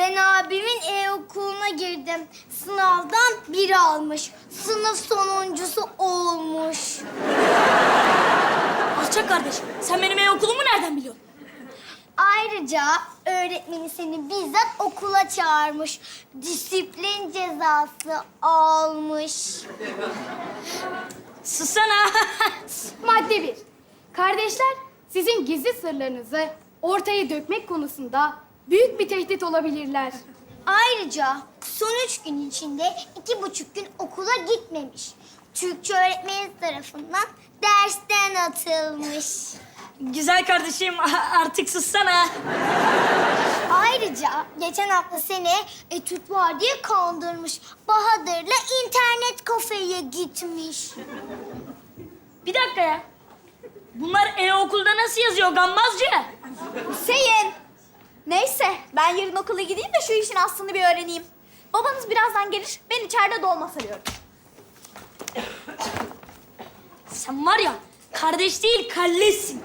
Ben abimin e-okuluna girdim. Sınavdan bir almış. Sınıf sonuncusu olmuş. Alçak kardeş, sen benim ev okulumu nereden biliyorsun? Ayrıca öğretmeni seni bizzat okula çağırmış. Disiplin cezası almış. Sussana. Madde 1. Kardeşler sizin gizli sırlarınızı ortaya dökmek konusunda büyük bir tehdit olabilirler. Ayrıca son üç gün içinde iki buçuk gün okula gitmemiş. Türkçe öğretmeni tarafından dersten atılmış. Güzel kardeşim, artık sussana. Ayrıca geçen hafta seni etüt var diye kandırmış. Bahadır'la internet kafeye gitmiş. Bir dakika ya. Bunlar e-okulda nasıl yazıyor gammazcı? Hüseyin. Neyse ben yarın okula gideyim de şu işin aslını bir öğreneyim. Babanız birazdan gelir. Ben içeride dolma sarıyorum. Sen var ya, kardeş değil kalleşsin.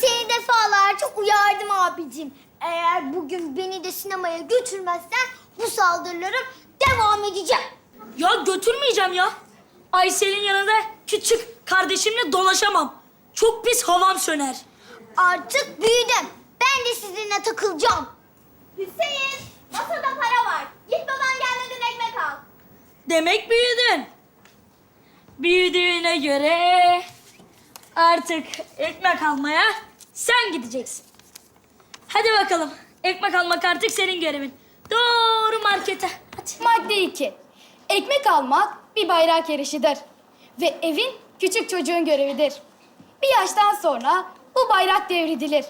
Seni defalarca uyardım abicim. Eğer bugün beni de sinemaya götürmezsen bu saldırılarım devam edecek. Ya götürmeyeceğim ya. Aysel'in yanında küçük kardeşimle dolaşamam. Çok pis havam söner. Artık büyüdüm. Ben de sizinle takılacağım. Hüseyin masada para var. Git baban gelmeden ekmek al. Demek büyüdün. Büyüdüğüne göre artık ekmek almaya sen gideceksin. Hadi bakalım. Ekmek almak artık senin görevin. Doğru markete. Hadi. Madde 2. Ekmek almak bir bayrak yarışıdır. Ve evin küçük çocuğun görevidir. Bir yaştan sonra bu bayrak devredilir.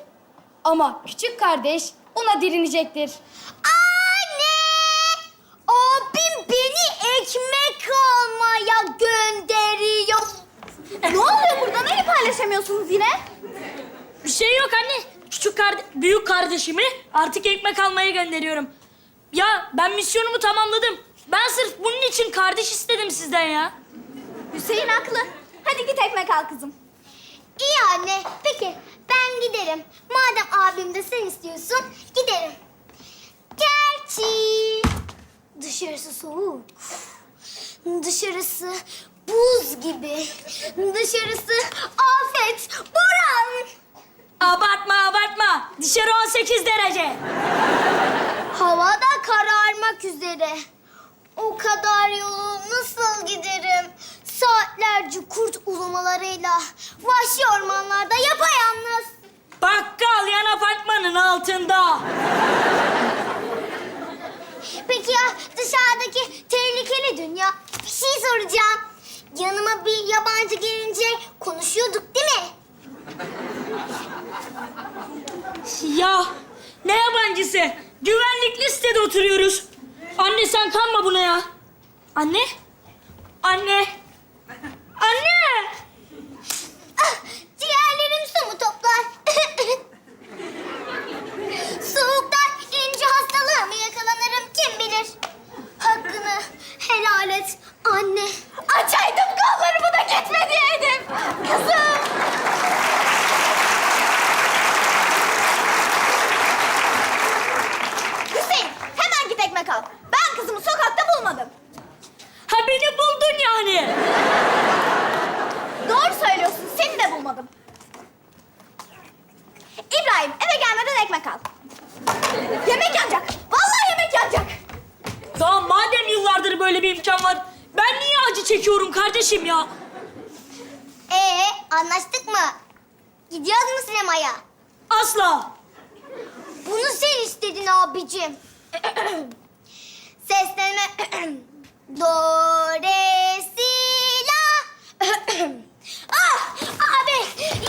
Ama küçük kardeş ona direnecektir. Anne! Abim beni ekmek almaya gönderiyor. Ne oluyor burada? Neyi paylaşamıyorsunuz yine? Bir şey yok anne. Küçük karde büyük kardeşimi artık ekmek almaya gönderiyorum. Ya ben misyonumu tamamladım. Ben sırf bunun için kardeş istedim sizden ya. Hüseyin haklı. Hadi git ekmek al kızım. İyi anne. Peki ben giderim. Madem abim de sen istiyorsun giderim. Gerçi dışarısı soğuk. Dışarısı buz gibi. Dışarısı afet, boran. Abartma abartma. Dışarı 18 derece. Hava da kararmak üzere. O kadar yolu nasıl giderim? Saatlerce kurt ulumalarıyla vahşi ormanlarda yapayalnız. Bakkal yan apartmanın altında. Peki ya dışarıdaki tehlikeli dünya? Bir şey soracağım. Yanıma bir yabancı gelince konuşuyorduk değil mi? Ya ne yabancısı? Güvenlikli sitede oturuyoruz. Anne sen kanma buna ya. Anne? Anne? Anne! Ah, ciğerlerim su mu toplar? Soğuktan ince hastalığa mı yakalanırım kim bilir? Hakkını helal et anne. Açaydım kollarımı da gitme diyeydim. Kızım. Hüseyin hemen git ekmek al. Ben kızımı sokakta bulmadım. Ha beni buldun yani. Söylüyorsun. Seni de bulmadım. İbrahim eve gelmeden ekmek al. Yemek yanacak. Vallahi yemek yanacak. Ya madem yıllardır böyle bir imkan var, ben niye acı çekiyorum kardeşim ya? Ee anlaştık mı? Gidiyoruz mu sinemaya? Asla. Bunu sen istedin abicim. Seslenme. Do, re, si, la. Ah, abi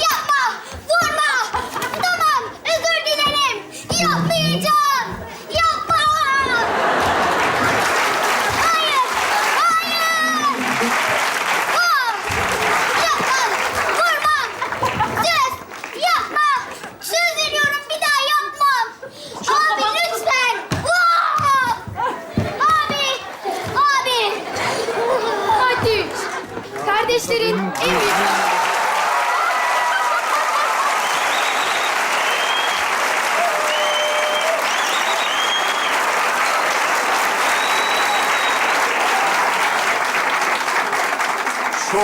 yapma, vurma. Tamam, özür dilerim. Yapmayacağım.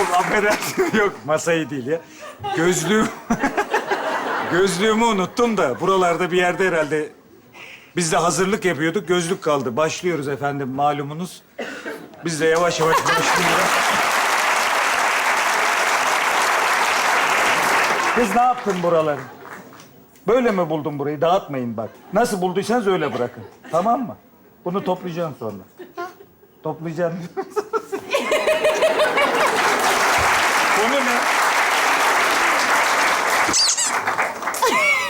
Çok affedersin. Yok masayı değil ya. Gözlüğüm... Gözlüğümü unuttum da buralarda bir yerde herhalde biz de hazırlık yapıyorduk. Gözlük kaldı. Başlıyoruz efendim malumunuz. Biz de yavaş yavaş başlıyoruz. Kız ne yaptın buraları? Böyle mi buldun burayı? Dağıtmayın bak. Nasıl bulduysanız öyle bırakın. Tamam mı? Bunu toplayacaksın sonra. Toplayacaksın. Konu ne?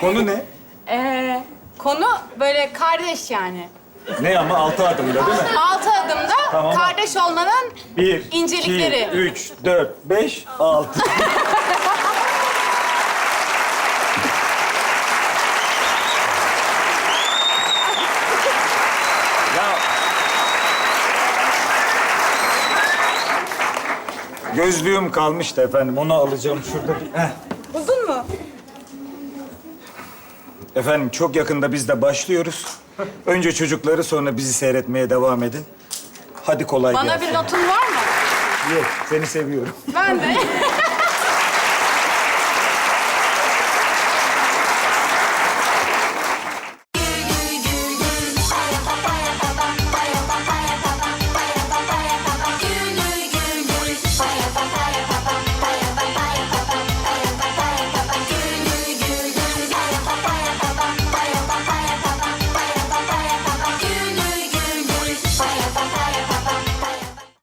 Konu ne? Ee, konu böyle kardeş yani. Ne ama altı adımda değil mi? Altı adımda Tamam. kardeş olmanın Bir, İncelikleri. iki, üç, dört, beş, altı. ya... Gözlüğüm kalmıştı efendim. Onu alacağım şurada bir... Heh. buldun mu? Efendim çok yakında biz de başlıyoruz. Önce çocukları sonra bizi seyretmeye devam edin. Hadi kolay Bana gelsin. bir notun var mı? Yok, seni seviyorum. Ben de.